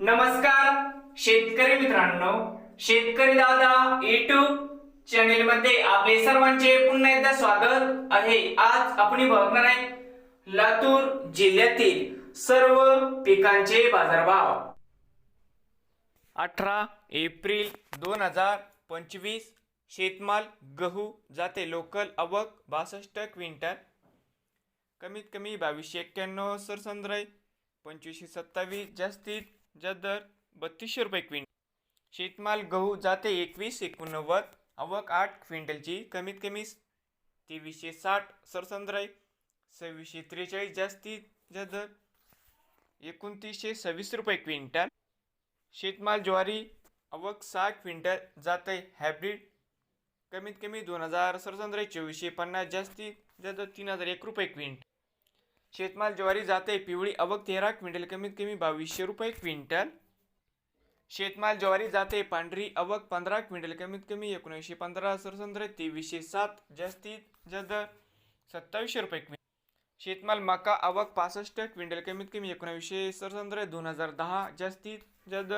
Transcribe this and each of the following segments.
नमस्कार शेतकरी मित्रांनो. शेतकरी दादा युट्यूब चॅनेल मध्ये आपले सर्वांचे पुन्हा एकदा स्वागत आहे. आज आपण बघणार आहे लातूर जिल्ह्यातील सर्व पिकांचे बाजारभाव. अठरा एप्रिल दोन हजार पंचवीस शेतमाल गहू जाते लोकल अवक बासष्ट क्विंटल. कमीत कमी बावीसशे एक्क्याण्णव सरसंद्राई पंचवीसशे सत्तावीस जास्तीत जास्त दर बत्तीसशे रुपये क्विंटल. शेतमाल गहू जाते एकवीस एकोणनव्वद आवक आठ क्विंटलची कमीत कमी तेवीसशे साठ सरसंद्राई सव्वीसशे त्रेचाळीस जास्ती जास्त दर एकोणतीसशे सव्वीस रुपये क्विंटल. शेतमाल ज्वारी आवक सहा क्विंटल जाते हायब्रिड कमीत कमी दोन हजार सरसंद्राई चोवीसशे पन्नास जास्तीत जास्त तीन हजार एक रुपये क्विंटल. शेतमाल ज्वारी जाते पिवळी आवक तेरा क्विंटल कमीत कमी बावीसशे रुपये क्विंटल. शेतमाल ज्वारी जाते पांढरी आवक पंधरा क्विंटल कमीत कमी एकोणीसशे पंधरा सरसंद्र तेवीसशे सात जास्तीत जास्त सत्तावीसशे रुपये क्विंटल. शेतमाल मका आवक पासष्ट क्विंटल कमीत कमी एकोणावीसशे सरसंद्र दोन हजार दहा जास्तीत जास्त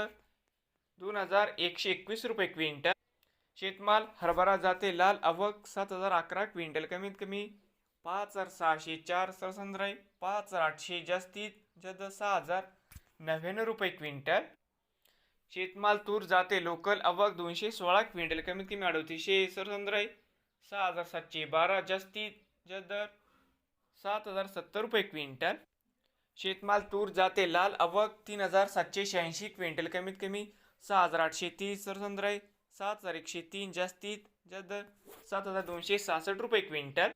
दोन हजार एकशे एकवीस रुपये क्विंटल. शेतमाल हरभरा जाते लाल आवक सात हजार अकरा क्विंटल कमीत कमी पाच हजार सहाशे चार सरसंद्राई पाच हजार आठशे जास्तीत जद सहा हजार नव्याण्णव रुपये क्विंटल. शेतमाल तूर जाते लोकल आवक दोनशे सोळा क्विंटल कमीत कमी अडतीसशे सरसंद्राई सहा हजार सातशे बारा जास्तीत जदर दर सात हजार सत्तर रुपये क्विंटल. शेतमाल तूर जाते लाल अवक तीन हजार सातशे शहाऐंशी क्विंटल कमीत कमी सहा हजार आठशे तीस सरसंद्राई सात हजार एकशे तीन जास्तीत जदर सात हजार दोनशे सहासष्ट रुपये क्विंटल.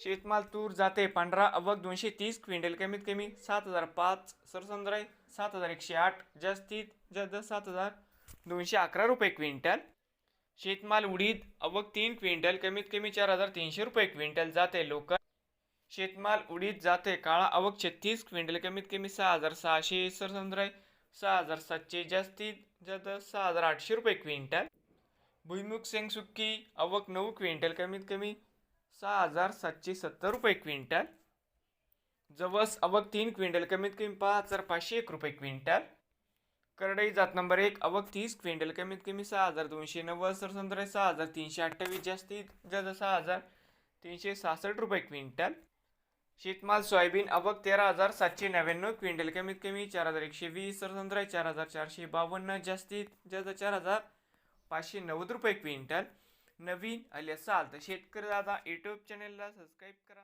शेतमाल तूर जाते पांढरा अवक दोनशे तीस क्विंटल कमीत कमी सात हजार पाच सरसंद्राई सात हजार एकशे आठ जास्तीत जास्त सात हजार दोनशे अकरा रुपये क्विंटल. शेतमाल उडीद अवक तीन क्विंटल कमीत कमी चार हजार तीनशे रुपये क्विंटल जाते लोकल. शेतमाल उडीद जाते काळा अवक छत्तीस क्विंटल कमीत कमी सहा हजार सहाशे सरसंद्राई सहा हजार सातशे जास्तीत जास्त सहा हजार आठशे रुपये क्विंटल. भुईमुग सेंगसुक्की अवक नऊ क्विंटल कमीत कमी सहा हजार सातशे सत्तर रुपये क्विंटल. जवस अवक तीन क्विंटल कमीत कमी पाच हजार पाचशे एक रुपये क्विंटल. करडई जात नंबर एक अवक तीस क्विंटल कमीत कमी सहा हजार दोनशे नव्वद. सरसंद्राई सहा हजार तीनशे अठ्ठावीस जास्तीत जास्त सहा हजार तीनशे सहासष्ट रुपये क्विंटल. शेतमाल सोयाबीन अवक तेरा हजार सातशे नव्याण्णव क्विंटल कमीत कमी चार हजार एकशे वीस. सरसंद्राई चार हजार चारशे बावन्न जास्तीत जास्त चार हजार पाचशे नव्वद रुपये क्विंटल. नवीन आले असाल तर शेतकरी दादा यूट्यूब चॅनेलला सबस्क्राईब करा.